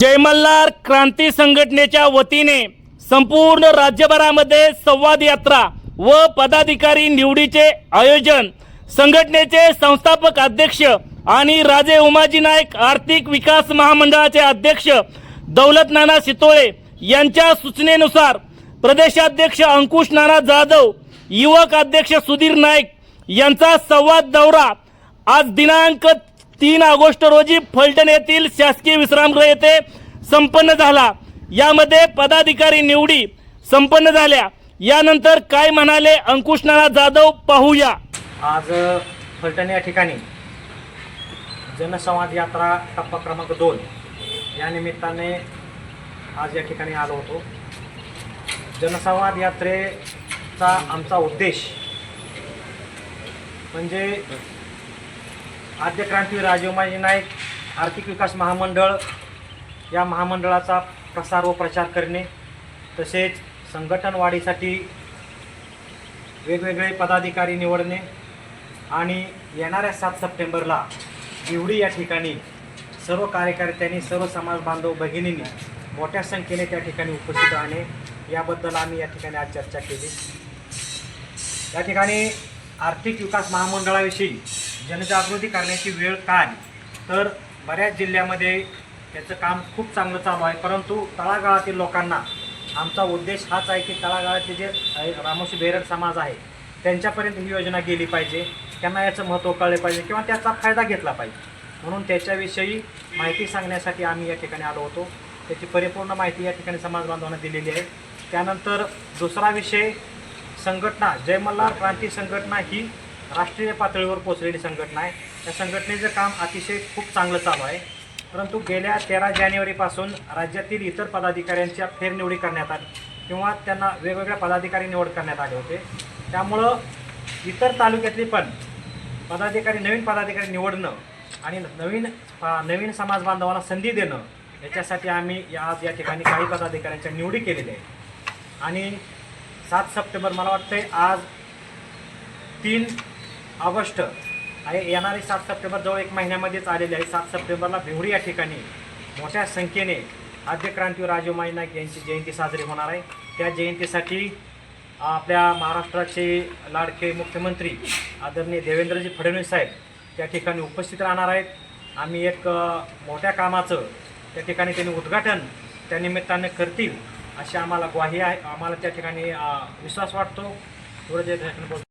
जय मल्हार क्रांती संघटनेच्या वतीने संपूर्ण राज्यभरामध्ये संवाद यात्रा व पदाधिकारी निवडीचे आयोजन संघटनेचे संस्थापक अध्यक्ष आणि राजे उमाजी नाईक आर्थिक विकास महामंडळाचे अध्यक्ष दौलत नाना सितोळे यांच्या सूचनेनुसार प्रदेशाध्यक्ष अंकुश नाना जाधव युवक अध्यक्ष सुधीर नाईक यांचा संवाद दौरा आज दिनांक तीन ऑगस्ट रोजी फलटण येथील शासकीय विश्रामगृह येथे संपन्न झाला. यामध्ये पदाधिकारी निवडी संपन्न झाल्या. यानंतर काय म्हणाले अंकुश नाना जाधव पाहूया. आज फलटण या ठिकाणी जनसंवाद यात्रा टप्पा क्रमांक दोन या निमित्ताने आज या ठिकाणी आलो होतो. जनसंवाद यात्रेचा आमचा उद्देश म्हणजे आद्य क्रांतीवीर राजीवमाजी नाईक आर्थिक विकास महामंडळ या महामंडळाचा प्रसार व प्रचार करणे तसेच संघटन वाढीसाठी वेगवेगळे पदाधिकारी निवडणे आणि येणाऱ्या सात सप्टेंबरला दिवडी या ठिकाणी सर्व कार्यकर्त्यांनी सर्व समाज बांधव भगिनींनी मोठ्या संख्येने त्या ठिकाणी उपस्थित राहणे याबद्दल आम्ही या ठिकाणी आज चर्चा केली. या ठिकाणी आर्थिक विकास महामंडळाविषयी जनजागृती करण्याची वेळ का आली? तर बऱ्याच जिल्ह्यामध्ये त्याचं काम खूप चांगलं चालू आहे. परंतु तळागाळातील लोकांना आमचा उद्देश हाच आहे की तळागाळाचे जे रामोशी बेरड समाज आहे त्यांच्यापर्यंत ही योजना गेली पाहिजे. त्यांना याचं महत्त्व कळले पाहिजे किंवा त्याचा फायदा घेतला पाहिजे. म्हणून त्याच्याविषयी माहिती सांगण्यासाठी आम्ही या ठिकाणी आलो होतो. त्याची परिपूर्ण माहिती या ठिकाणी समाज बांधवांना दिलेली आहे. त्यानंतर दुसरा विषय संघटना जयमल्हार क्रांती संघटना ही राष्ट्रीय पातळीवर पोचलेली संघटना आहे. त्या संघटनेचं काम अतिशय खूप चांगलं चालू आहे. परंतु गेल्या तेरा जानेवारीपासून राज्यातील इतर पदाधिकाऱ्यांच्या फेरनिवडी करण्यात आली किंवा त्यांना वेगवेगळ्या पदाधिकारी निवड करण्यात आले होते. त्यामुळं इतर तालुक्यातली पण पदाधिकारी नवीन पदाधिकारी निवडणं आणि नवीन नवीन समाज बांधवांना संधी देणं याच्यासाठी आम्ही या- आज या ठिकाणी काही पदाधिकाऱ्यांच्या निवडी केलेल्या आहेत. आणि सात सप्टेंबर मला वाटतं आज तीन ऑगस्ट आणि येणारे सात सप्टेंबर जवळ एक महिन्यामध्येच आलेले आहे. सात सप्टेंबरला भिवडी या ठिकाणी मोठ्या संख्येने आद्य क्रांतीवीर राजूमाई नाईक यांची जयंती साजरी होणार आहे. त्या जयंतीसाठी आपल्या महाराष्ट्राचे लाडके मुख्यमंत्री आदरणीय देवेंद्रजी फडणवीस साहेब त्या ठिकाणी उपस्थित राहणार आहेत. आम्ही एक मोठ्या कामाचं त्या ठिकाणी त्यांनी उद्घाटन त्या निमित्ताने करतील अशी आम्हाला ग्वाही आहे. आम्हाला त्या ठिकाणी विश्वास वाटतो. थोडं जे